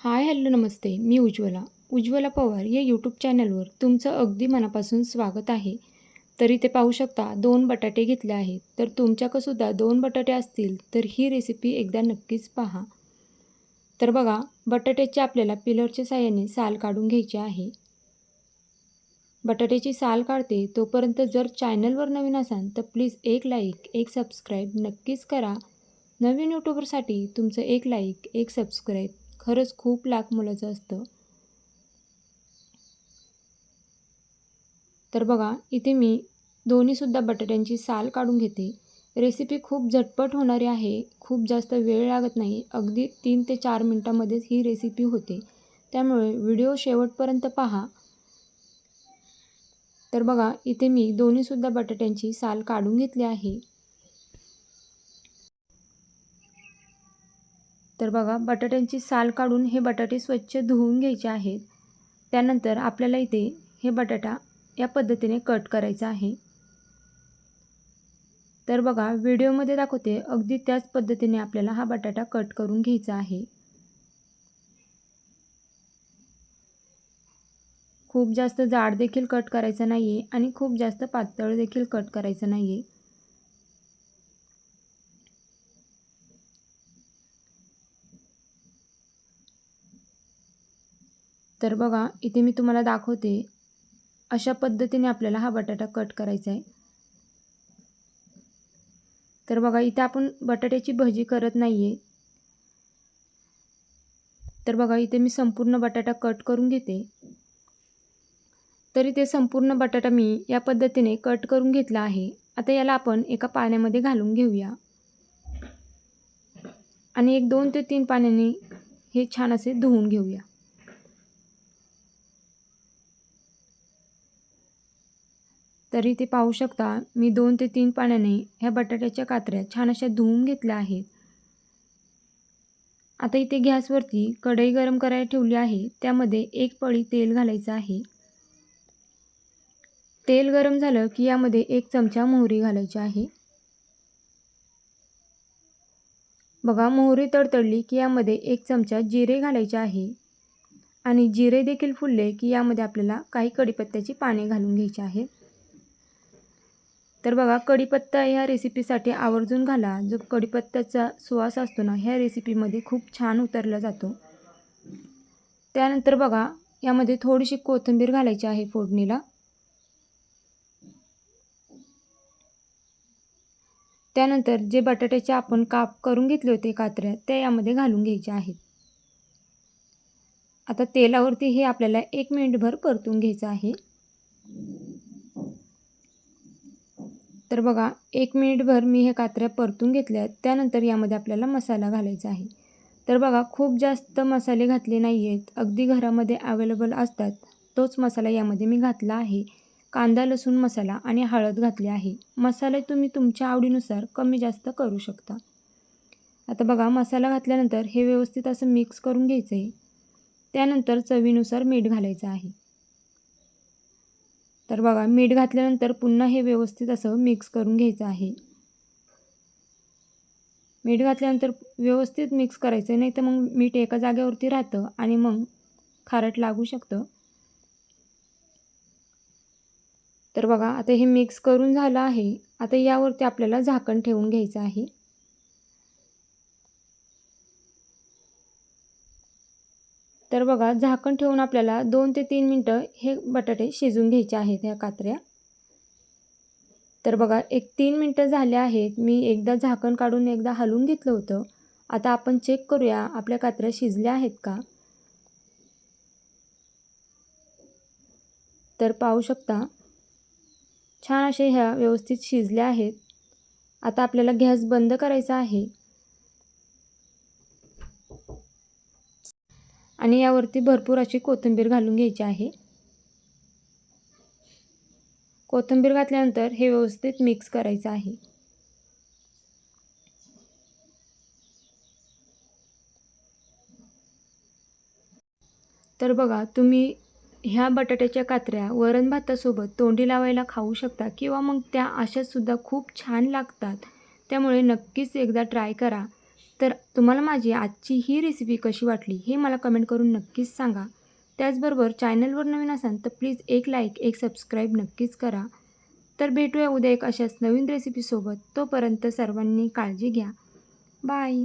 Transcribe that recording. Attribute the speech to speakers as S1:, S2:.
S1: हाय hello नमस्ते. मी उज्ज्वला. उज्ज्वला पवार या यूट्यूब चॅनलवर तुमचं अगदी मनापासून स्वागत आहे. तर इथे पाहू शकता दोन बटाटे घेतले आहेत. तर तुमच्याकडंसुद्धा दोन बटाटे असतील तर ही रेसिपी एकदा नक्कीच पहा. तर बघा बटाट्याचे आपल्याला पिलरच्या साह्याने साल काढून घ्यायचे आहे. बटाट्याची साल काढते तोपर्यंत जर चॅनलवर नवीन असाल तर प्लीज एक लाईक एक सबस्क्राईब नक्कीच करा. नवीन यूट्यूबरसाठी तुमचं एक लाईक एक सबस्क्राईब खरंच खूप लाख मुलाचं असतं. तर बघा इथे मी दोन्हीसुद्धा बटाट्यांची साल काढून घेते. रेसिपी खूप झटपट होणारी आहे. खूप जास्त वेळ लागत नाही. अगदी तीन ते चार मिनटामध्येच ही रेसिपी होते. त्यामुळे व्हिडिओ शेवटपर्यंत पहा. तर बघा इथे मी दोन्हीसुद्धा बटाट्यांची साल काढून घेतली आहे. तर बघा बटाट्यांची साल काढून हे बटाटे स्वच्छ धुवून घ्यायचे आहेत. त्यानंतर आपल्याला इथे हे बटाटा या पद्धतीने कट करायचा आहे. तर बघा व्हिडिओमध्ये दाखवते अगदी त्याच पद्धतीने आपल्याला हा बटाटा कट करून घ्यायचा आहे. खूप जास्त जाड देखील कट करायचं नाही आहे आणि खूप जास्त पातळ देखील कट करायचं नाही आहे तर बघा इथे मी तुम्हाला दाखवते अशा पद्धतीने आपल्याला हा बटाटा कट करायचा आहे. तर बघा इथे आपण बटाट्याची भजी करत नाही आहे तर बघा इथे मी संपूर्ण बटाटा कट करून घेते. तरी ते संपूर्ण बटाटा मी या पद्धतीने कट करून घेतला आहे. आता याला आपण एका पाण्यामध्ये घालून घेऊया. आणि एक दोन ते तीन पाण्याने हे छान असे धुवून घेऊया. तरी ते पाहू शकता मी दोन ते तीन पाण्याने ह्या बटाट्याच्या कात्र्या छान अशा धुवून घेतल्या आहेत. आता इथे गॅसवरती कढई गरम करायला ठेवली आहे त्यामध्ये एक पळी तेल घालायचं आहे. तेल गरम झालं की यामध्ये एक चमचा मोहरी घालायची आहे. बघा मोहरी तडतडली की यामध्ये एक चमचा जिरे घालायचे आहे. आणि जिरे देखील फुलले की यामध्ये आपल्याला काही कडीपत्त्याची पाने घालून घ्यायची आहेत. तर बघा कढीपत्ता ह्या रेसिपीसाठी आवर्जून घाला. जो कढीपत्त्याचा सुवास असतो ना ह्या रेसिपीमध्ये खूप छान उतरला जातो. त्यानंतर बघा यामध्ये थोडीशी कोथिंबीर घालायची आहे फोडणीला. त्यानंतर जे बटाट्याचे आपण काप करून घेतले होते कात्र्या ते यामध्ये घालून घ्यायचे आहेत. आता तेलावरती हे आपल्याला एक मिनिटभर परतून घ्यायचं आहे. तर बघा एक मिनिटभर मी हे कात्र्या परतून घेतल्या त्यानंतर यामध्ये आपल्याला मसाला घालायचा आहे. तर बघा खूप जास्त मसाले घातले नाही आहेत अगदी घरामध्ये अवेलेबल असतात. तोच मसाला यामध्ये मी घातला आहे. कांदा लसूण मसाला आणि हळद घातली आहे. मसाले तुम्ही तुमच्या आवडीनुसार कमी जास्त करू शकता. आता बघा मसाला घातल्यानंतर हे व्यवस्थित असं मिक्स करून घ्यायचं आहे त्यानंतर चवीनुसार मीठ घालायचं आहे. तर बघा मीठ घातल्यानंतर पुन्हा हे व्यवस्थित असं मिक्स करून घ्यायचं आहे. मीठ घातल्यानंतर व्यवस्थित मिक्स करायचं नाही तर मग मीठ एका जागेवरती राहतं आणि मग खारट लागू शकतं. तर बघा आता हे मिक्स करून झालं आहे. आता यावरती आपल्याला झाकण ठेवून घ्यायचं आहे. तर बघा झाकण ठेवून आपल्याला दोन ते तीन मिनटं हे बटाटे शिजून घ्यायचे आहेत ह्या कात्र्या. तर बघा एक तीन मिनटं झाले आहेत. मी एकदा झाकण काढून एकदा हलवून घेतलं होतं. आता आपण चेक करूया आपल्या कात्र्या शिजल्या आहेत का? तर पाहू शकता छान असे ह्या व्यवस्थित शिजल्या आहेत. आता आपल्याला गॅस बंद करायचा आहे. आणि यावरती भरपूर अशी कोथिंबीर घालून घ्यायची आहे. कोथिंबीर घातल्यानंतर हे व्यवस्थित मिक्स करायचं आहे. तर बघा तुम्ही ह्या बटाट्याच्या कात्र्या वरण भातासोबत तोंडी लावायला खाऊ शकता किंवा मग त्या अशासुद्धा खूप छान लागतात. त्यामुळे नक्कीच एकदा ट्राय करा. तर तुम्हाला माझी आजची ही रेसिपी कशी वाटली हे मला कमेंट करून नक्कीच सांगा. त्याचबरोबर चॅनलवर नवीन असाल तर प्लीज एक लाईक एक सबस्क्राईब नक्कीच करा. तर भेटूया उद्या एक अशाच नवीन रेसिपीसोबत तोपर्यंत सर्वांनी काळजी घ्या. बाय